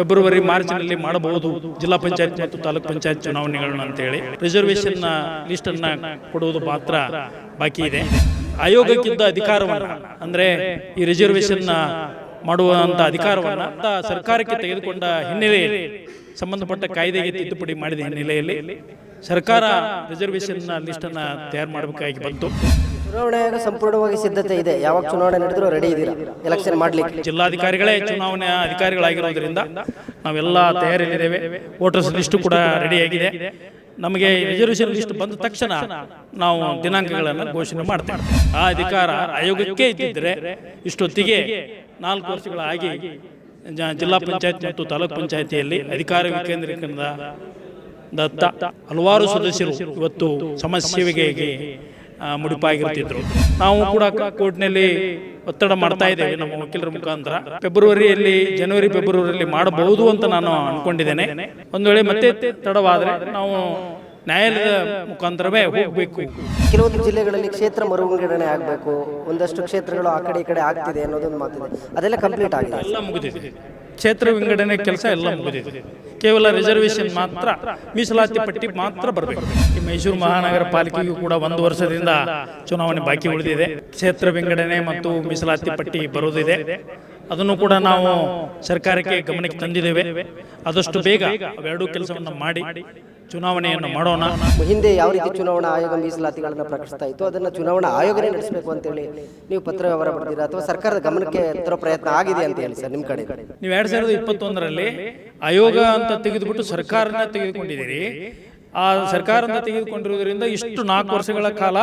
February ಮಾರ್ಚ್ನಲ್ಲಿ ಮಾಡಬಹುದು ಜಿಲ್ಲಾ ಪಂಚಾಯತ್ ಮತ್ತು ತಾಲೂಕ್ ಪಂಚಾಯತ್ ಚುನಾವಣೆಗಳನ್ನ ಅಂತೇಳಿ. ರಿಸರ್ವೇಶನ್ ಲಿಸ್ಟ್ ಅನ್ನ ಕೊಡುವುದು ಮಾತ್ರ ಬಾಕಿ ಇದೆ. ಆಯೋಗಕ್ಕಿದ್ದ ಅಧಿಕಾರವನ್ನ, ಅಂದ್ರೆ ಈ ರಿಸರ್ವೇಷನ್ ಮಾಡುವಂತ ಅಧಿಕಾರವನ್ನ ಸರ್ಕಾರಕ್ಕೆ ತೆಗೆದುಕೊಂಡ ಹಿನ್ನೆಲೆಯಲ್ಲಿ ಸಂಬಂಧಪಟ್ಟ ಕಾಯ್ದೆಗೆ ತಿದ್ದುಪಡಿ ಮಾಡಿದ ಹಿನ್ನೆಲೆಯಲ್ಲಿ ಸರ್ಕಾರ ರಿಸರ್ವೇಷನ್ ಲಿಸ್ಟ್ ಅನ್ನ ತಯಾರು ಮಾಡಬೇಕಾಗಿ ಬಂತು. ಚುನಾವಣೆ ಸಂಪೂರ್ಣವಾಗಿ ಸಿದ್ಧತೆ ಇದೆ. ಯಾವಾಗ ಚುನಾವಣೆ ನಡೆದರೂ ರೆಡಿ ಇದ್ದೀರಾ? ಎಲೆಕ್ಷನ್ ಮಾಡ್ಲಿಕ್ಕೆ. ಜಿಲ್ಲಾಧಿಕಾರಿಗಳೇ ಚುನಾವಣೆ ಅಧಿಕಾರಿಗಳಾಗಿರೋದ್ರಿಂದ ನಾವೆಲ್ಲ ತಯಾರಿಯಲ್ಲಿದ್ದೇವೆ. ವೋಟರ್ಸ್ ಲಿಸ್ಟ್ ಕೂಡ ರೆಡಿಯಾಗಿದೆ ನಮಗೆ ರಿಸರ್ವೇಷನ್ ಲಿಸ್ಟ್ ಬಂದ ತಕ್ಷಣ ನಾವು ದಿನಾಂಕಗಳನ್ನು ಘೋಷಣೆ ಮಾಡ್ತೇವೆ. ಆ ಅಧಿಕಾರ ಆಯೋಗಕ್ಕೆ ಇದ್ದಿದ್ರೆ ಇಷ್ಟೊತ್ತಿಗೆ ನಾಲ್ಕು ವರ್ಷಗಳಾಗಿ ಜಿಲ್ಲಾ ಪಂಚಾಯತ್ ಮತ್ತು ತಾಲೂಕ್ ಪಂಚಾಯತಿಯಲ್ಲಿ ಅಧಿಕಾರ ವಿಕೇಂದ್ರೀಕರಣದ ದತ್ತ ಹಲವಾರು ಸದಸ್ಯರು ಇವತ್ತು ಸಮಸ್ಯೆಗೆ ಮುಡಿಪಾಗಿರುತ್ತಿದ್ದರು. ನಾವು ಕೂಡ ಕೋರ್ಟ್ನಲ್ಲಿ ಒತ್ತಡ ಮಾಡ್ತಾ ಇದ್ದೇವೆ ನಮ್ಮ ವಕೀಲರ ಮುಖಾಂತರ. ಫೆಬ್ರವರಿಯಲ್ಲಿ, ಜನವರಿ, ಫೆಬ್ರವರಿಯಲ್ಲಿ ಮಾಡಬಹುದು ಅಂತ ನಾನು ಅನ್ಕೊಂಡಿದ್ದೇನೆ. ಒಂದು ವೇಳೆ ಮತ್ತೆ ತಡವಾದರೆ ನಾವು ನ್ಯಾಯಾಲಯದ ಮುಖಾಂತರವೇ ಹೋಗಬೇಕು. ಕೆಲವೊಂದು ಜಿಲ್ಲೆಗಳಲ್ಲಿ ಕ್ಷೇತ್ರ ಮರುವಿಂಗಡಣೆ ಆಗಬೇಕು. ಒಂದಷ್ಟು ಕ್ಷೇತ್ರಗಳು ಆ ಕಡೆ ಈ ಕಡೆ ಆಗ್ತಿದೆ ಅನ್ನೋದೊಂದು ಮಾತಿದೆ. ಅದೆಲ್ಲ ಕಂಪ್ಲೀಟ್ ಆಗಿದೆ. ಎಲ್ಲ ಮುಗಿದಿದೆ. ಕ್ಷೇತ್ರ ವಿಂಗಡಣೆ ಕೆಲಸ ಎಲ್ಲ ಮುಗಿದಿದೆ. ಕೇವಲ ರಿಸರ್ವೇಷನ್ ಮಾತ್ರ ಮೀಸಲಾತಿ ಪಟ್ಟಿ ಮಾತ್ರ ಬರಬೇಕು. ಈ ಮೈಸೂರು ಮಹಾನಗರ ಪಾಲಿಕೆಗೂ ಕೂಡ ಒಂದು ವರ್ಷದಿಂದ ಚುನಾವಣೆ ಬಾಕಿ ಉಳಿದಿದೆ. ಕ್ಷೇತ್ರ ವಿಂಗಡಣೆ ಮತ್ತು ಮೀಸಲಾತಿ ಪಟ್ಟಿ ಬರುವುದಿದೆ. ಅದನ್ನು ಕೂಡ ನಾವು ಸರ್ಕಾರಕ್ಕೆ ಗಮನಕ್ಕೆ ತಂದಿದ್ದೇವೆ. ಆದಷ್ಟು ಬೇಗ ಅವೆರಡೂ ಕೆಲಸವನ್ನು ಮಾಡಿ ಚುನಾವಣೆಯನ್ನು ಮಾಡೋಣ. ಹಿಂದೆ ಯಾವ ರೀತಿ ಚುನಾವಣಾ ಆಯೋಗ ಮೀಸಲಾತಿಗಳನ್ನು ಪ್ರಕಟಿಸ್ತಾ ಇತ್ತು ಅದನ್ನ ಚುನಾವಣಾ ಆಯೋಗನೇ ನಡೆಸಬೇಕು ಅಂತೇಳಿ ನೀವು ಪತ್ರ ವ್ಯವಹಾರ ಬರ್ತೀರಾ ಅಥವಾ ಸರ್ಕಾರದ ಗಮನಕ್ಕೆ ತರೋ ಪ್ರಯತ್ನ ಆಗಿದೆ ಅಂತ ಹೇಳಿ ಸರ್ ನಿಮ್ಮ ಕಡೆ? ನೀವು ಎರಡು ಸಾವಿರದ ಇಪ್ಪತ್ತೊಂದರಲ್ಲಿ ಆಯೋಗ ಅಂತ ತೆಗೆದುಬಿಟ್ಟು ಸರ್ಕಾರನ ತೆಗೆದುಕೊಂಡಿದ್ದೀರಿ. ಆ ಸರ್ಕಾರ ಅಂತ ತೆಗೆದುಕೊಂಡಿರುವುದರಿಂದ ಇಷ್ಟು ನಾಲ್ಕು ವರ್ಷಗಳ ಕಾಲ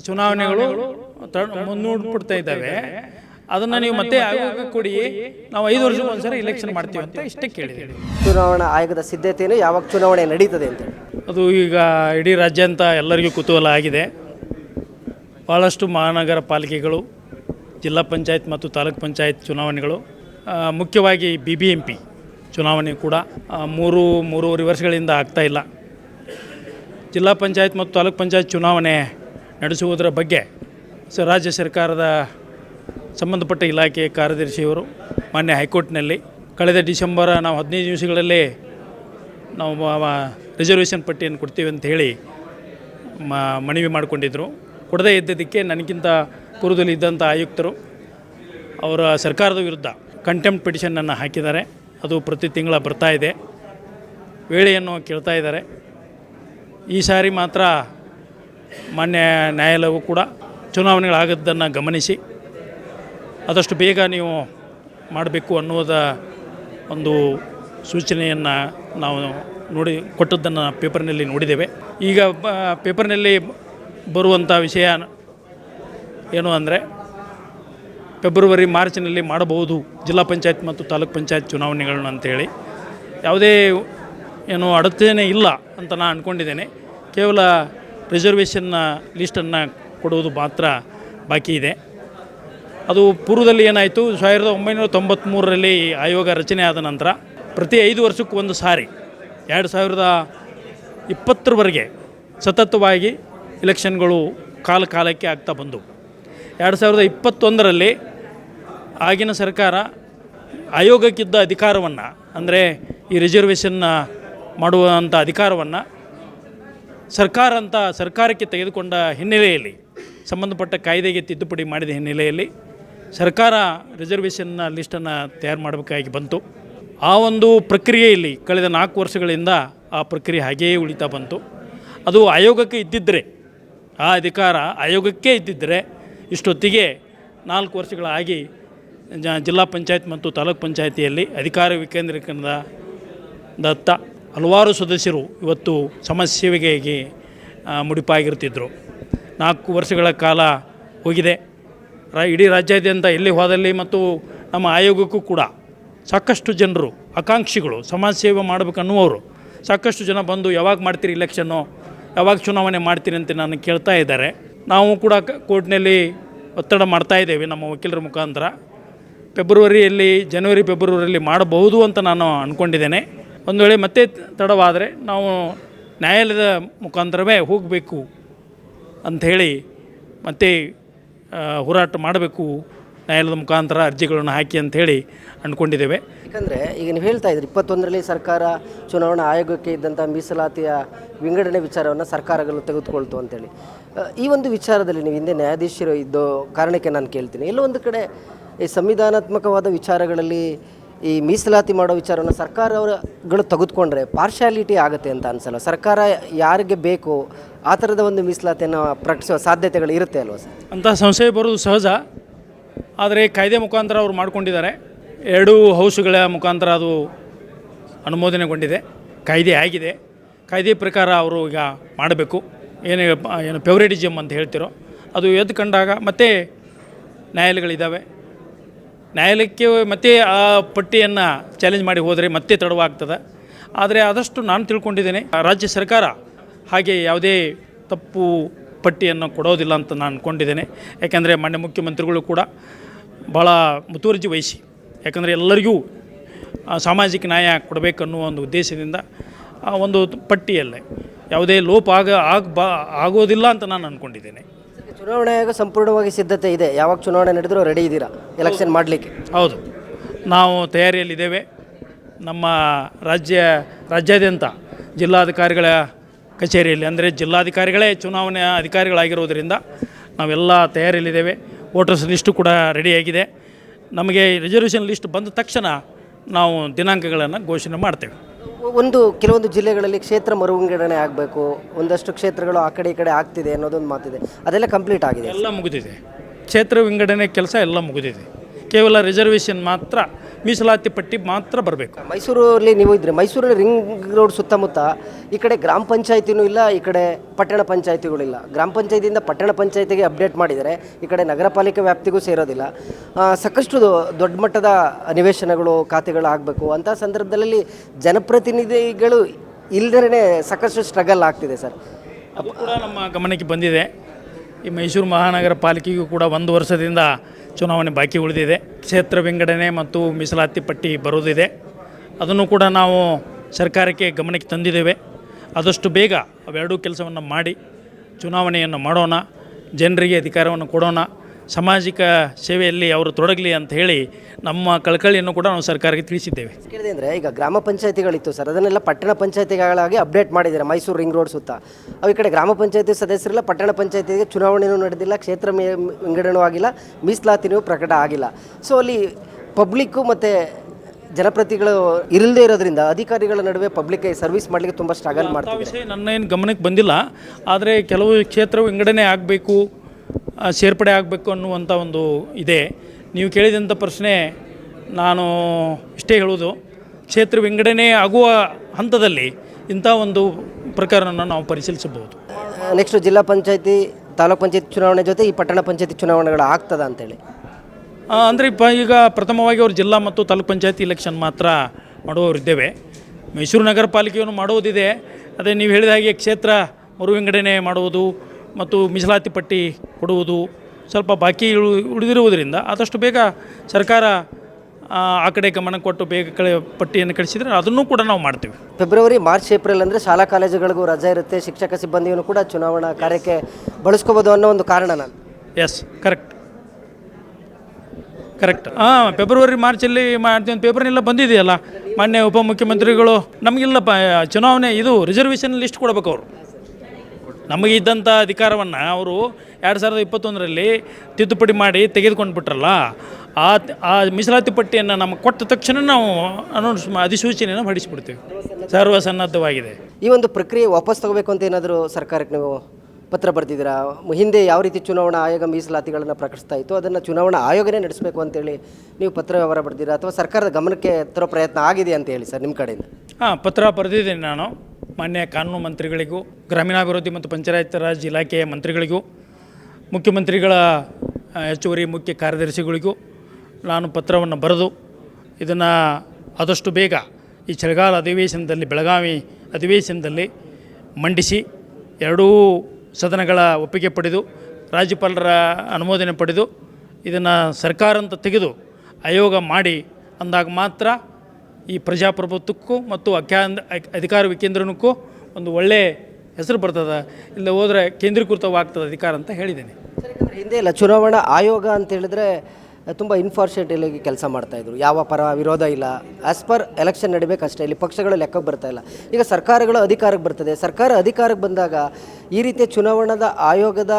ಚುನಾವಣೆಗಳು ತ- ಮುನ್ನೂಡ್ಬಿಡ್ತಾ ಇದ್ದಾವೆ. ಅದನ್ನ ನೀವು ಮತ್ತೆ ಆಯೋಗಕ್ಕೆ ಕೊಡಿ ನಾವು ಐದು ವರ್ಷಕ್ಕೆ ಒಂದ್ಸರಿ ಇಲೆಕ್ಷನ್ ಮಾಡ್ತೀವಿ ಅಂತ ಇಷ್ಟೇ ಕೇಳಿದ್ದೀವಿ ಚುನಾವಣಾ ಆಯೋಗದ ಸಿದ್ಧತೆಯನ್ನು ಯಾವಾಗ ಚುನಾವಣೆ ನಡೀತದೆ ಅಂತ ಅದು ಈಗ ಇಡೀ ರಾಜ್ಯಂತ ಎಲ್ಲರಿಗೂ ಕುತೂಹಲ ಆಗಿದೆ. ಭಾಳಷ್ಟು ಮಹಾನಗರ ಪಾಲಿಕೆಗಳು ಜಿಲ್ಲಾ ಪಂಚಾಯತ್ ಮತ್ತು ತಾಲೂಕ್ ಪಂಚಾಯತ್ ಚುನಾವಣೆಗಳು ಆ, ಮುಖ್ಯವಾಗಿ ಬಿ ಬಿ ಎಂ ಪಿ ಚುನಾವಣೆ ಕೂಡ ಆ, ಮೂರು ಮೂರುವರೆ ವರ್ಷಗಳಿಂದ ಆಗ್ತಾ ಇಲ್ಲ. ಜಿಲ್ಲಾ ಪಂಚಾಯತ್ ಮತ್ತು ತಾಲೂಕ್ ಪಂಚಾಯತ್ ಚುನಾವಣೆ ನಡೆಸುವುದರ ಬಗ್ಗೆ ಸ ರಾಜ್ಯ ಸರ್ಕಾರದ ಸಂಬಂಧಪಟ್ಟ ಇಲಾಖೆಯ ಕಾರ್ಯದರ್ಶಿಯವರು ಮಾನ್ಯ ಹೈಕೋರ್ಟ್ನಲ್ಲಿ ಕಳೆದ ಡಿಸೆಂಬರ್, ನಾವು ಹದಿನೈದು ದಿವಸಗಳಲ್ಲಿ ನಾವು ರಿಸರ್ವೇಷನ್ ಪಟ್ಟಿಯನ್ನು ಕೊಡ್ತೀವಿ ಅಂತ ಹೇಳಿ ಮನವಿ ಮಾಡಿಕೊಂಡಿದ್ದರು ಕೊಡದೇ ಇದ್ದದಕ್ಕೆ ನನಗಿಂತ ಪೂರ್ವದಲ್ಲಿ ಇದ್ದಂಥ ಆಯುಕ್ತರು ಅವರ ಸರ್ಕಾರದ ವಿರುದ್ಧ ಕಂಟೆಂಪ್ಟ್ ಪಿಟಿಷನನ್ನು ಹಾಕಿದ್ದಾರೆ. ಅದು ಪ್ರತಿ ತಿಂಗಳ ಬರ್ತಾ ಇದೆ. ವೇಳೆಯನ್ನು ಕೇಳ್ತಾ ಇದ್ದಾರೆ. ಈ ಸಾರಿ ಮಾತ್ರ ಮಾನ್ಯ ನ್ಯಾಯಾಲಯವು ಕೂಡ ಚುನಾವಣೆಗಳಾಗದ್ದನ್ನು ಗಮನಿಸಿ ಆದಷ್ಟು ಬೇಗ ನೀವು ಮಾಡಬೇಕು ಅನ್ನೋದ ಒಂದು ಸೂಚನೆಯನ್ನು ನಾವು ನೋಡಿ, ಕೊಟ್ಟದ್ದನ್ನು ಪೇಪರ್ನಲ್ಲಿ ನೋಡಿದ್ದೇವೆ. ಈಗ ಪೇಪರ್ನಲ್ಲಿ ಬರುವಂಥ ವಿಷಯ ಏನು ಅಂದರೆ, ಫೆಬ್ರವರಿ, ಮಾರ್ಚ್ನಲ್ಲಿ ಮಾಡಬಹುದು ಜಿಲ್ಲಾ ಪಂಚಾಯತ್ ಮತ್ತು ತಾಲೂಕ್ ಪಂಚಾಯತ್ ಚುನಾವಣೆಗಳನ್ನ ಅಂತೇಳಿ ಯಾವುದೇ ಏನು ಅಡಚಣೆ ಇಲ್ಲ ಅಂತ ನಾನು ಅಂದ್ಕೊಂಡಿದ್ದೇನೆ ಕೇವಲ ರಿಸರ್ವೇಷನ್ನ ಲಿಸ್ಟನ್ನು ಕೊಡುವುದು ಮಾತ್ರ ಬಾಕಿ ಇದೆ. ಅದು ಪೂರ್ವದಲ್ಲಿ ಏನಾಯಿತು? ಸಾವಿರದ ಒಂಬೈನೂರ ತೊಂಬತ್ತ್ಮೂರರಲ್ಲಿ ಆಯೋಗ ರಚನೆ ಆದ ನಂತರ ಪ್ರತಿ ಐದು ವರ್ಷಕ್ಕೂ ಒಂದು ಸಾರಿ, ಎರಡು ಸಾವಿರದ ಇಪ್ಪತ್ತರವರೆಗೆ ಸತತವಾಗಿ ಇಲೆಕ್ಷನ್ಗಳು ಕಾಲ ಕಾಲಕ್ಕೆ ಆಗ್ತಾ ಬಂದವು. ಎರಡು ಸಾವಿರದ ಇಪ್ಪತ್ತೊಂದರಲ್ಲಿ ಆಗಿನ ಸರ್ಕಾರ ಆಯೋಗಕ್ಕಿದ್ದ ಅಧಿಕಾರವನ್ನು, ಅಂದರೆ ಈ ರಿಸರ್ವೇಷನ್ನ ಮಾಡುವಂಥ ಅಧಿಕಾರವನ್ನು ಸರ್ಕಾರ ಅಂತ ಸರ್ಕಾರಕ್ಕೆ ತೆಗೆದುಕೊಂಡ ಹಿನ್ನೆಲೆಯಲ್ಲಿ, ಸಂಬಂಧಪಟ್ಟ ಕಾಯ್ದೆಗೆ ತಿದ್ದುಪಡಿ ಮಾಡಿದ ಹಿನ್ನೆಲೆಯಲ್ಲಿ ಸರ್ಕಾರ ರಿಸರ್ವೇಷನ್ನ ಲಿಸ್ಟನ್ನು ತಯಾರು ಮಾಡಬೇಕಾಗಿ ಬಂತು. ಆ ಒಂದು ಪ್ರಕ್ರಿಯೆಯಲ್ಲಿ ಕಳೆದ ನಾಲ್ಕು ವರ್ಷಗಳಿಂದ ಆ ಪ್ರಕ್ರಿಯೆ ಹಾಗೆಯೇ ಉಳಿತಾ ಬಂತು. ಅದು ಆಯೋಗಕ್ಕೆ ಇದ್ದಿದ್ದರೆ ಆ ಅಧಿಕಾರ ಆಯೋಗಕ್ಕೆ ಇದ್ದಿದ್ದರೆ ಇಷ್ಟೊತ್ತಿಗೆ ನಾಲ್ಕು ವರ್ಷಗಳಾಗಿ ಜಿಲ್ಲಾ ಪಂಚಾಯತ್ ಮತ್ತು ತಾಲೂಕ್ ಪಂಚಾಯತಿಯಲ್ಲಿ ಅಧಿಕಾರ ವಿಕೇಂದ್ರೀಕರಣದ ದತ್ತ ಹಲವಾರು ಸದಸ್ಯರು ಇವತ್ತು ಸಮಸ್ಯೆಗೆ ಮುಡಿಪಾಗಿರ್ತಿದ್ದರು ನಾಲ್ಕು ವರ್ಷಗಳ ಕಾಲ ಹೋಗಿದೆ. ರಾ ಇಡೀ ರಾಜ್ಯಾದ್ಯಂತ ಎಲ್ಲಿ ಹೋದಲ್ಲಿ ಮತ್ತು ನಮ್ಮ ಆಯೋಗಕ್ಕೂ ಕೂಡ ಸಾಕಷ್ಟು ಜನರು, ಆಕಾಂಕ್ಷಿಗಳು, ಸಮಾಜ ಸೇವೆ ಮಾಡಬೇಕನ್ನುವರು ಸಾಕಷ್ಟು ಜನ ಬಂದು ಯಾವಾಗ ಮಾಡ್ತೀರಿ ಇಲೆಕ್ಷನ್ನು ಯಾವಾಗ ಚುನಾವಣೆ ಮಾಡ್ತೀರಿ ಅಂತ ನಾನು ಕೇಳ್ತಾ ಇದ್ದಾರೆ. ನಾವು ಕೂಡ ಕೋರ್ಟ್ನಲ್ಲಿ ಒತ್ತಡ ಮಾಡ್ತಾ ಇದ್ದೇವೆ ನಮ್ಮ ವಕೀಲರ ಮುಖಾಂತರ. ಫೆಬ್ರವರಿಯಲ್ಲಿ, ಜನವರಿ, ಫೆಬ್ರವರಿಯಲ್ಲಿ ಮಾಡಬಹುದು ಅಂತ ನಾನು ಅಂದ್ಕೊಂಡಿದ್ದೇನೆ ಒಂದು ವೇಳೆ ಮತ್ತೆ ತಡವಾದರೆ ನಾವು ನ್ಯಾಯಾಲಯದ ಮುಖಾಂತರವೇ ಹೋಗಬೇಕು ಅಂಥೇಳಿ ಮತ್ತೆ ಹೋರಾಟ ಮಾಡಬೇಕು, ನ್ಯಾಯಾಲಯದ ಮುಖಾಂತರ ಅರ್ಜಿಗಳನ್ನು ಹಾಕಿ ಅಂಥೇಳಿ ಅಂದ್ಕೊಂಡಿದ್ದೇವೆ. ಯಾಕಂದರೆ ಈಗ ನೀವು ಹೇಳ್ತಾ ಇದ್ರಿ, ಇಪ್ಪತ್ತೊಂದರಲ್ಲಿ ಸರ್ಕಾರ ಚುನಾವಣಾ ಆಯೋಗಕ್ಕೆ ಇದ್ದಂಥ ಮೀಸಲಾತಿಯ ವಿಂಗಡಣೆ ವಿಚಾರವನ್ನು ಸರ್ಕಾರಗಳು ತೆಗೆದುಕೊಳ್ತು ಅಂತೇಳಿ ಈ ಒಂದು ವಿಚಾರದಲ್ಲಿ ನೀವು ಹಿಂದೆ ನ್ಯಾಯಾಧೀಶರು ಇದ್ದೋ ಕಾರಣಕ್ಕೆ ನಾನು ಕೇಳ್ತೀನಿ. ಎಲ್ಲೋ ಒಂದು ಕಡೆ ಈ ಸಂವಿಧಾನಾತ್ಮಕವಾದ ವಿಚಾರಗಳಲ್ಲಿ ಈ ಮೀಸಲಾತಿ ಮಾಡೋ ವಿಚಾರವನ್ನು ಸರ್ಕಾರಗಳು ತೆಗೆದುಕೊಂಡ್ರೆ ಪಾರ್ಶಾಲಿಟಿ ಆಗುತ್ತೆ ಅಂತ ಅನ್ಸಲ್ಲ ಸರ್ಕಾರ ಯಾರಿಗೆ ಬೇಕು, ಆ ಥರದ ಒಂದು ಮೀಸಲಾತಿಯನ್ನು ಪ್ರಕಟಿಸುವ ಸಾಧ್ಯತೆಗಳು ಇರುತ್ತೆ ಅಲ್ವಾ ಸರ್? ಅಂತಹ ಸಂಶಯ ಬರೋದು ಸಹಜ. ಆದರೆ ಕಾಯ್ದೆ ಮುಖಾಂತರ ಅವರು ಮಾಡಿಕೊಂಡಿದ್ದಾರೆ. ಎರಡೂ ಹೌಸ್ಗಳ ಮುಖಾಂತರ ಅದು ಅನುಮೋದನೆಗೊಂಡಿದೆ. ಕಾಯ್ದೆ ಆಗಿದೆ. ಕಾಯ್ದೆ ಪ್ರಕಾರ ಅವರು ಈಗ ಮಾಡಬೇಕು. ಏನು ಏನು ಫೆವ್ರೇಟಿಸಮ್ ಅಂತ ಹೇಳ್ತಿರೋ, ಅದು ಎದ್ದು ಕಂಡಾಗ ಮತ್ತೆ ನ್ಯಾಯಾಲಯಗಳಿದ್ದಾವೆ. ನ್ಯಾಯಾಲಯಕ್ಕೆ ಮತ್ತೆ ಆ ಪಟ್ಟಿಯನ್ನು ಚಾಲೆಂಜ್ ಮಾಡಿ ಹೋದರೆ ಮತ್ತೆ ತಡವಾಗ್ತದೆ. ಆದರೆ ಆದಷ್ಟು ನಾನು ತಿಳ್ಕೊಂಡಿದ್ದೇನೆ, ರಾಜ್ಯ ಸರ್ಕಾರ ಹಾಗೆ ಯಾವುದೇ ತಪ್ಪು ಪಟ್ಟಿಯನ್ನು ಕೊಡೋದಿಲ್ಲ ಅಂತ ನಾನು ಅಂದ್ಕೊಂಡಿದ್ದೇನೆ ಯಾಕೆಂದರೆ ಮಾನ್ಯ ಮುಖ್ಯಮಂತ್ರಿಗಳು ಕೂಡ ಭಾಳ ಮುತುವರ್ಜಿ ವಹಿಸಿ, ಯಾಕಂದರೆ ಎಲ್ಲರಿಗೂ ಸಾಮಾಜಿಕ ನ್ಯಾಯ ಕೊಡಬೇಕನ್ನುವ ಒಂದು ಉದ್ದೇಶದಿಂದ ಆ ಒಂದು ಪಟ್ಟಿಯಲ್ಲೇ ಯಾವುದೇ ಲೋಪ ಆಗ ಆಗ ಬಾ, ಆಗೋದಿಲ್ಲ ಅಂತ ನಾನು ಅಂದ್ಕೊಂಡಿದ್ದೇನೆ ಚುನಾವಣಾ ಆಯೋಗ ಸಂಪೂರ್ಣವಾಗಿ ಸಿದ್ಧತೆ ಇದೆ. ಯಾವಾಗ ಚುನಾವಣೆ ನಡೆದರೂ ರೆಡಿ ಇದ್ದೀರಾ? ಎಲೆಕ್ಷನ್ ಮಾಡಲಿಕ್ಕೆ. ಹೌದು. ನಾವು ತಯಾರಿಯಲ್ಲಿದ್ದೇವೆ. ನಮ್ಮ ರಾಜ್ಯ, ರಾಜ್ಯಾದ್ಯಂತ ಜಿಲ್ಲಾಧಿಕಾರಿಗಳ ಕಚೇರಿಯಲ್ಲಿ, ಅಂದರೆ ಜಿಲ್ಲಾಧಿಕಾರಿಗಳೇ ಚುನಾವಣೆ ಅಧಿಕಾರಿಗಳಾಗಿರೋದರಿಂದ ನಾವೆಲ್ಲ ತಯಾರಿಯಲ್ಲಿದ್ದೇವೆ. ವೋಟರ್ಸ್ ಲಿಸ್ಟು ಕೂಡ ರೆಡಿಯಾಗಿದೆ ನಮಗೆ ರಿಸರ್ವೇಷನ್ ಲಿಸ್ಟ್ ಬಂದ ತಕ್ಷಣ ನಾವು ದಿನಾಂಕಗಳನ್ನು ಘೋಷಣೆ ಮಾಡ್ತೇವೆ. ಒಂದು ಕೆಲವೊಂದು ಜಿಲ್ಲೆಗಳಲ್ಲಿ ಕ್ಷೇತ್ರ ಮರು ವಿಂಗಡಣೆ ಆಗಬೇಕು, ಒಂದಷ್ಟು ಕ್ಷೇತ್ರಗಳು ಆ ಕಡೆ ಈ ಕಡೆ ಆಗ್ತಿದೆ ಅನ್ನೋದೊಂದು ಮಾತಿದೆ. ಅದೆಲ್ಲ ಕಂಪ್ಲೀಟ್ ಆಗಿದೆ. ಎಲ್ಲ ಮುಗಿದಿದೆ. ಕ್ಷೇತ್ರ ವಿಂಗಡಣೆ ಕೆಲಸ ಎಲ್ಲ ಮುಗಿದಿದೆ. ಕೇವಲ ರಿಸರ್ವೇಷನ್ ಮಾತ್ರ ಮೀಸಲಾತಿ ಪಟ್ಟಿ ಮಾತ್ರ ಬರಬೇಕು. ಮೈಸೂರಲ್ಲಿ ನೀವು ಇದ್ರೆ ಮೈಸೂರಲ್ಲಿ ರಿಂಗ್ ರೋಡ್ ಸುತ್ತಮುತ್ತ ಈ ಕಡೆ ಗ್ರಾಮ ಪಂಚಾಯತಿನೂ ಇಲ್ಲ ಈ ಕಡೆ ಪಟ್ಟಣ ಪಂಚಾಯತಿಗಳಿಲ್ಲ ಗ್ರಾಮ ಪಂಚಾಯತಿಯಿಂದ ಪಟ್ಟಣ ಪಂಚಾಯತಿಗೆ ಅಪ್ಡೇಟ್ ಮಾಡಿದರೆ ಈ ಕಡೆ ನಗರ ಪಾಲಿಕೆ ವ್ಯಾಪ್ತಿಗೂ ಸೇರೋದಿಲ್ಲ. ಸಾಕಷ್ಟು ದೊಡ್ಡ ಮಟ್ಟದ ನಿವೇಶನಗಳು ಖಾತೆಗಳು ಆಗಬೇಕು. ಅಂಥ ಸಂದರ್ಭದಲ್ಲಿ ಜನಪ್ರತಿನಿಧಿಗಳು ಇಲ್ಲದೇ ಸಾಕಷ್ಟು ಸ್ಟ್ರಗಲ್ ಆಗ್ತಿದೆ ಸರ್. ಅದು ಕೂಡ ನಮ್ಮ ಗಮನಕ್ಕೆ ಬಂದಿದೆ. ಈ ಮೈಸೂರು ಮಹಾನಗರ ಪಾಲಿಕೆಗೂ ಕೂಡ ಒಂದು ವರ್ಷದಿಂದ ಚುನಾವಣೆ ಬಾಕಿ ಉಳಿದಿದೆ. ಕ್ಷೇತ್ರ ವಿಂಗಡಣೆ ಮತ್ತು ಮೀಸಲಾತಿ ಪಟ್ಟಿ ಬರೋದಿದೆ ಅದನ್ನು ಕೂಡ ನಾವು ಸರ್ಕಾರಕ್ಕೆ ಗಮನಕ್ಕೆ ತಂದಿದ್ದೇವೆ. ಆದಷ್ಟು ಬೇಗ ಅವೆರಡೂ ಕೆಲಸವನ್ನು ಮಾಡಿ ಚುನಾವಣೆಯನ್ನು ಮಾಡೋಣ. ಜನರಿಗೆ ಅಧಿಕಾರವನ್ನು ಕೊಡೋಣ. ಸಾಮಾಜಿಕ ಸೇವೆಯಲ್ಲಿ ಅವರು ತೊಡಗಲಿ ಅಂತ ಹೇಳಿ ನಮ್ಮ ಕಳಕಳಿಯನ್ನು ಕೂಡ ನಾವು ಸರ್ಕಾರಕ್ಕೆ ತಿಳಿಸಿದ್ದೇವೆ. ಕೇಳಿದೆ ಅಂದರೆ ಈಗ ಗ್ರಾಮ ಪಂಚಾಯತಿಗಳಿತ್ತು ಸರ್ ಅದನ್ನೆಲ್ಲ ಪಟ್ಟಣ ಪಂಚಾಯತಿಗಳಾಗಿ ಅಪ್ಡೇಟ್ ಮಾಡಿದ್ದಾರೆ ಮೈಸೂರು ರಿಂಗ್ ರೋಡ್ ಸುತ್ತ. ಅವು ಈ ಕಡೆ ಗ್ರಾಮ ಪಂಚಾಯತಿ ಸದಸ್ಯರೆಲ್ಲ ಪಟ್ಟಣ ಪಂಚಾಯತಿಗೆ ಚುನಾವಣೆಯೂ ನಡೆದಿಲ್ಲ ಕ್ಷೇತ್ರ ಮೇ ವಿಂಗಡಣೆಯೂ ಆಗಿಲ್ಲ ಮೀಸಲಾತಿನೂ ಪ್ರಕಟ ಆಗಿಲ್ಲ. ಸೊ ಅಲ್ಲಿ ಪಬ್ಲಿಕ್ಕು ಮತ್ತು ಜನಪ್ರತಿಗಳು ಇರಲ್ದೇ ಇರೋದ್ರಿಂದ ಅಧಿಕಾರಿಗಳ ನಡುವೆ ಪಬ್ಲಿಕ್ಗೆ ಸರ್ವಿಸ್ ಮಾಡಲಿಕ್ಕೆ ತುಂಬ ಸ್ಟ್ರಗಲ್ ಮಾಡ್ತಾರೆ ವಿಷಯ ನನ್ನ ಏನು ಗಮನಕ್ಕೆ ಬಂದಿಲ್ಲ. ಆದರೆ ಕೆಲವು ಕ್ಷೇತ್ರ ವಿಂಗಡಣೆ ಆಗಬೇಕು ಸೇರ್ಪಡೆ ಆಗಬೇಕು ಅನ್ನುವಂಥ ಒಂದು ಇದೆ. ನೀವು ಕೇಳಿದಂಥ ಪ್ರಶ್ನೆ ನಾನು ಇಷ್ಟೇ ಹೇಳುವುದು. ಕ್ಷೇತ್ರ ವಿಂಗಡಣೆ ಆಗುವ ಹಂತದಲ್ಲಿ ಇಂಥ ಒಂದು ಪ್ರಕರಣವನ್ನು ನಾವು ಪರಿಶೀಲಿಸಬಹುದು. ನೆಕ್ಸ್ಟ್ ಜಿಲ್ಲಾ ಪಂಚಾಯತಿ ತಾಲೂಕ್ ಪಂಚಾಯತಿ ಚುನಾವಣೆ ಜೊತೆ ಈ ಪಟ್ಟಣ ಪಂಚಾಯತಿ ಚುನಾವಣೆಗಳು ಆಗ್ತದ ಅಂತೇಳಿ. ಅಂದರೆ ಇಪ್ಪ ಈಗ ಪ್ರಥಮವಾಗಿ ಅವರು ಜಿಲ್ಲಾ ಮತ್ತು ತಾಲೂಕ್ ಪಂಚಾಯತಿ ಇಲೆಕ್ಷನ್ ಮಾತ್ರ ಮಾಡುವವರಿದ್ದೇವೆ. ಮೈಸೂರು ನಗರ ಪಾಲಿಕೆಯನ್ನು ಮಾಡುವುದಿದೆ. ಅದೇ ನೀವು ಹೇಳಿದ ಹಾಗೆ ಕ್ಷೇತ್ರ ಮರು ವಿಂಗಡಣೆ ಮಾಡುವುದು ಮತ್ತು ಮೀಸಲಾತಿ ಪಟ್ಟಿ ಕೊಡುವುದು ಸ್ವಲ್ಪ ಬಾಕಿ ಉಳು- ಉಳಿದಿರುವುದರಿಂದ ಆದಷ್ಟು ಬೇಗ ಸರ್ಕಾರ ಆ, ಕಡೆ ಗಮನ ಕೊಟ್ಟು ಬೇಗ ಕಳೆ ಪಟ್ಟಿಯನ್ನು ಕಳಿಸಿದರೆ ಅದನ್ನು ಕೂಡ ನಾವು ಮಾಡ್ತೀವಿ. ಫೆಬ್ರವರಿ ಮಾರ್ಚ್ ಏಪ್ರಿಲ್ ಅಂದರೆ ಶಾಲಾ ಕಾಲೇಜುಗಳಿಗೂ ರಜೆ ಇರುತ್ತೆ. ಶಿಕ್ಷಕ ಸಿಬ್ಬಂದಿಯನ್ನು ಕೂಡ ಚುನಾವಣಾ ಕಾರ್ಯಕ್ಕೆ ಬಳಸ್ಕೋಬೋದು ಅನ್ನೋ ಒಂದು ಕಾರಣ ನಾನು. ಎಸ್ ಕರೆಕ್ಟ್ ಕರೆಕ್ಟ್ ಹಾಂ ಫೆಬ್ರವರಿ ಮಾರ್ಚಲ್ಲಿ ಮಾಡ್ತೀವಿ ಪೇಪರ್ನೆಲ್ಲ ಬಂದಿದೆಯಲ್ಲ? ಮಾನ್ಯ ಉಪಮುಖ್ಯಮಂತ್ರಿಗಳು ನಮಗೆಲ್ಲ ಚುನಾವಣೆ ಇದು ರಿಸರ್ವೇಷನ್ ಲಿಸ್ಟ್ ಕೊಡಬೇಕು ಅವರು. ನಮಗೆ ಇದ್ದಂಥ ಅಧಿಕಾರವನ್ನು ಅವರು ಎರಡು ಸಾವಿರದ ಇಪ್ಪತ್ತೊಂದರಲ್ಲಿ ತಿದ್ದುಪಡಿ ಮಾಡಿ ತೆಗೆದುಕೊಂಡು ಬಿಟ್ರಲ್ಲ ಆ ಆ ಮೀಸಲಾತಿ ಪಟ್ಟಿಯನ್ನು ನಮಗೆ ಕೊಟ್ಟ ತಕ್ಷಣ ನಾವು ಅನೌನ್ಸ್ ಅಧಿಸೂಚನೆಯನ್ನು ಹೊಡಿಸಿಬಿಡ್ತೀವಿ ಸರ್ವಸನ್ನದ್ಧವಾಗಿದೆ. ಈ ಒಂದು ಪ್ರಕ್ರಿಯೆ ವಾಪಸ್ ತಗೋಬೇಕು ಅಂತ ಏನಾದರೂ ಸರ್ಕಾರಕ್ಕೆ ನೀವು ಪತ್ರ ಬರೆದಿದ್ದೀರಾ? ಹಿಂದೆ ಯಾವ ರೀತಿ ಚುನಾವಣಾ ಆಯೋಗ ಮೀಸಲಾತಿಗಳನ್ನು ಪ್ರಕಟಿಸ್ತಾ ಇತ್ತು ಅದನ್ನು ಚುನಾವಣಾ ಆಯೋಗನೇ ನಡೆಸಬೇಕು ಅಂತೇಳಿ ನೀವು ಪತ್ರ ವ್ಯವಹಾರ ಬರೆದಿರಾ ಅಥವಾ ಸರ್ಕಾರದ ಗಮನಕ್ಕೆ ತರೋ ಪ್ರಯತ್ನ ಆಗಿದೆ ಅಂತ ಹೇಳಿ ಸರ್ ನಿಮ್ಮ ಕಡೆಯಿಂದ? ಹಾಂ ಪತ್ರ ಬರೆದಿದ್ದೀನಿ ನಾನು. ಮಾನ್ಯ ಕಾನೂನು ಮಂತ್ರಿಗಳಿಗೂ, ಗ್ರಾಮೀಣಾಭಿವೃದ್ಧಿ ಮತ್ತು ಪಂಚಾಯತ್ ರಾಜ್ ಇಲಾಖೆಯ ಮಂತ್ರಿಗಳಿಗೂ, ಮುಖ್ಯಮಂತ್ರಿಗಳ ಹೆಚ್ಚುವರಿ ಮುಖ್ಯ ಕಾರ್ಯದರ್ಶಿಗಳಿಗೂ ನಾನು ಪತ್ರವನ್ನು ಬರೆದು ಇದನ್ನು ಆದಷ್ಟು ಬೇಗ ಈ ಚಳಿಗಾಲ ಅಧಿವೇಶನದಲ್ಲಿ, ಬೆಳಗಾವಿ ಅಧಿವೇಶನದಲ್ಲಿ ಮಂಡಿಸಿ ಎರಡೂ ಸದನಗಳ ಒಪ್ಪಿಗೆ ಪಡೆದು, ರಾಜ್ಯಪಾಲರ ಅನುಮೋದನೆ ಪಡೆದು ಇದನ್ನು ಸರ್ಕಾರ ಅಂತ ತೆಗೆದು ಆಯೋಗ ಮಾಡಿ ಅಂದಾಗ ಮಾತ್ರ ಈ ಪ್ರಜಾಪ್ರಭುತ್ವಕ್ಕೂ ಮತ್ತು ಅಖ್ಯಾ ಅಧಿಕಾರ ವಿಕೇಂದ್ರನಕ್ಕೂ ಒಂದು ಒಳ್ಳೆಯ ಹೆಸರು ಬರ್ತದೆ. ಇಲ್ಲ ಹೋದರೆ ಕೇಂದ್ರೀಕೃತವಾಗ್ತದೆ ಅಧಿಕಾರ ಅಂತ ಹೇಳಿದ್ದೇನೆ. ಹಿಂದೆ ಇಲ್ಲ ಚುನಾವಣಾ ಆಯೋಗ ಅಂತ ಹೇಳಿದ್ರೆ ತುಂಬ ಇನ್ಫಾರ್ಚುನೇಟ್ಲಿ ಕೆಲಸ ಮಾಡ್ತಾಯಿದ್ರು ಯಾವ ಪರ ವಿರೋಧ ಇಲ್ಲ. ಆಸ್ ಪರ್ ಎಲೆಕ್ಷನ್ ನಡಿಬೇಕಷ್ಟೇ. ಇಲ್ಲಿ ಪಕ್ಷಗಳ ಲೆಕ್ಕಕ್ಕೆ ಬರ್ತಾ ಇಲ್ಲ. ಈಗ ಸರ್ಕಾರಗಳು ಅಧಿಕಾರಕ್ಕೆ ಬರ್ತದೆ. ಸರ್ಕಾರ ಅಧಿಕಾರಕ್ಕೆ ಬಂದಾಗ ಈ ರೀತಿಯ ಚುನಾವಣಾದ ಆಯೋಗದ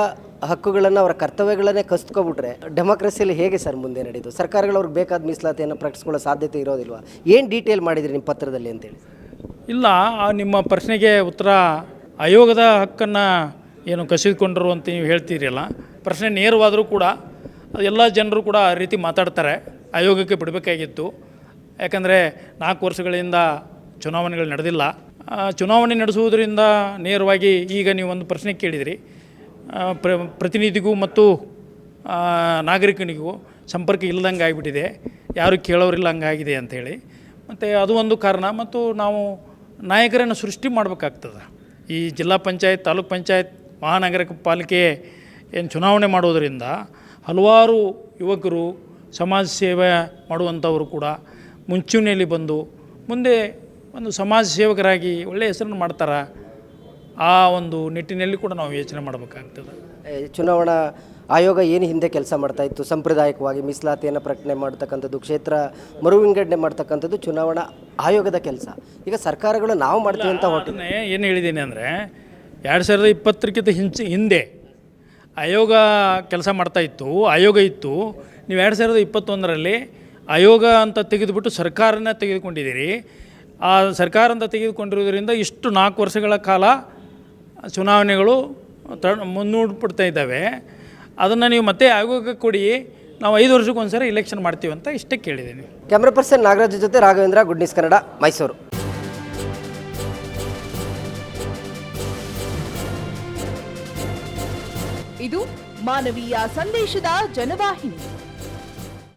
ಹಕ್ಕುಗಳನ್ನು ಅವರ ಕರ್ತವ್ಯಗಳನ್ನೇ ಕಸ್ತ್ಕೊಬಿಟ್ರೆ ಡೆಮೋಕ್ರಸಿಯಲ್ಲಿ ಹೇಗೆ ಸರ್ ಮುಂದೆ ನಡೆಯೋದು ಸರ್ಕಾರಗಳು ಅವ್ರಿಗೆ ಬೇಕಾದ ಮೀಸಲಾತಿಯನ್ನು ಪ್ರಕಟಿಸ್ಕೊಳ್ಳೋ ಸಾಧ್ಯತೆ ಇರೋದಿಲ್ವಾ? ಏನು ಡೀಟೇಲ್ ಮಾಡಿದ್ರಿ ನಿಮ್ಮ ಪತ್ರದಲ್ಲಿ ಅಂತೇಳಿ? ಇಲ್ಲ, ಆ ನಿಮ್ಮ ಪ್ರಶ್ನೆಗೆ ಉತ್ತರ ಆಯೋಗದ ಹಕ್ಕನ್ನು ಏನು ಕಸಿದುಕೊಂಡರು ಅಂತ ನೀವು ಹೇಳ್ತೀರಲ್ಲ, ಪ್ರಶ್ನೆ ನೇರವಾದರೂ ಕೂಡ ಎಲ್ಲ ಜನರು ಕೂಡ ಆ ರೀತಿ ಮಾತಾಡ್ತಾರೆ, ಆಯೋಗಕ್ಕೆ ಬಿಡಬೇಕಾಗಿತ್ತು. ಯಾಕಂದರೆ ನಾಲ್ಕು ವರ್ಷಗಳಿಂದ ಚುನಾವಣೆಗಳು ನಡೆದಿಲ್ಲ. ಚುನಾವಣೆ ನಡೆಸುವುದರಿಂದ ನೇರವಾಗಿ ಈಗ ನೀವು ಒಂದು ಪ್ರಶ್ನೆ ಕೇಳಿದಿರಿ ಪ್ರ, ಪ್ರತಿನಿಧಿಗೂ ಮತ್ತು ನಾಗರಿಕನಿಗೂ ಸಂಪರ್ಕ ಇಲ್ಲದಂಗೆ ಆಗಿಬಿಟ್ಟಿದೆ. ಯಾರು ಕೇಳೋರಿಲ್ಲ ಹಂಗಾಗಿದೆ ಅಂಥೇಳಿ. ಮತ್ತು ಅದು ಒಂದು ಕಾರಣ. ಮತ್ತು ನಾವು ನಾಯಕರನ್ನು ಸೃಷ್ಟಿ ಮಾಡಬೇಕಾಗ್ತದೆ. ಈ ಜಿಲ್ಲಾ ಪಂಚಾಯತ್, ತಾಲೂಕ್ ಪಂಚಾಯತ್ ಮಹಾನಗರ ಪಾಲಿಕೆ ಏನು ಚುನಾವಣೆ ಮಾಡೋದರಿಂದ ಹಲವಾರು ಯುವಕರು ಸಮಾಜ ಸೇವೆ ಮಾಡುವಂಥವರು ಕೂಡ ಮುಂಚೂಣಿಯಲ್ಲಿ ಬಂದು ಮುಂದೆ ಒಂದು ಸಮಾಜ ಸೇವಕರಾಗಿ ಒಳ್ಳೆಯ ಹೆಸರನ್ನು ಮಾಡ್ತಾರೆ ಆ ಒಂದು ನಿಟ್ಟಿನಲ್ಲಿ ಕೂಡ ನಾವು ಯೋಚನೆ ಮಾಡಬೇಕಾಗ್ತದೆ. ಚುನಾವಣಾ ಆಯೋಗ ಏನು ಹಿಂದೆ ಕೆಲಸ ಮಾಡ್ತಾ ಇತ್ತು? ಸಾಂಪ್ರದಾಯಿಕವಾಗಿ ಮೀಸಲಾತಿಯನ್ನು ಪ್ರಕಟಣೆ ಮಾಡ್ತಕ್ಕಂಥದ್ದು ಕ್ಷೇತ್ರ ಮರು ವಿಂಗಡಣೆ ಮಾಡ್ತಕ್ಕಂಥದ್ದು ಚುನಾವಣಾ ಆಯೋಗದ ಕೆಲಸ. ಈಗ ಸರ್ಕಾರಗಳು ನಾವು ಮಾಡ್ತೀವಿ ಅಂತ ಹೊಟ್ಟೆ. ಏನು ಹೇಳಿದ್ದೀನಿ ಅಂದರೆ ಎರಡು ಸಾವಿರದ ಇಪ್ಪತ್ತಕ್ಕಿಂತ ಹಿಂಚೆ ಹಿಂದೆ ಆಯೋಗ ಕೆಲಸ ಮಾಡ್ತಾ ಇತ್ತು ಆಯೋಗ ಇತ್ತು. ನೀವು ಎರಡು ಸಾವಿರದ ಇಪ್ಪತ್ತೊಂದರಲ್ಲಿ ಆಯೋಗ ಅಂತ ತೆಗೆದುಬಿಟ್ಟು ಸರ್ಕಾರನ ತೆಗೆದುಕೊಂಡಿದ್ದೀರಿ. ಆ ಸರ್ಕಾರ ಅಂತ ತೆಗೆದುಕೊಂಡಿರುವುದರಿಂದ ಇಷ್ಟು ನಾಲ್ಕು ವರ್ಷಗಳ ಕಾಲ ಚುನಾವಣೆಗಳು ತ ಮುನ್ನೂಡ್ಬಿಡ್ತಾ ಇದ್ದಾವೆ. ಅದನ್ನು ನೀವು ಮತ್ತೆ ಆಗೋಗಕ್ಕೆ ಕೊಡಿ. ನಾವು ಐದು ವರ್ಷಕ್ಕೊಂದ್ಸರಿ ಇಲೆಕ್ಷನ್ ಮಾಡ್ತೀವಿ ಅಂತ ಇಷ್ಟೇ ಕೇಳಿದ್ದೀನಿ. ಕ್ಯಾಮ್ರಾ ಪರ್ಸನ್ ನಾಗರಾಜ್ ಜೊತೆ ರಾಘವೇಂದ್ರ ಗುಡ್ ನ್ಯೂಸ್ ಕನ್ನಡ ಮೈಸೂರು ಇದು ಮಾನವೀಯ ಸಂದೇಶದ ಜನವಾಹಿನಿ.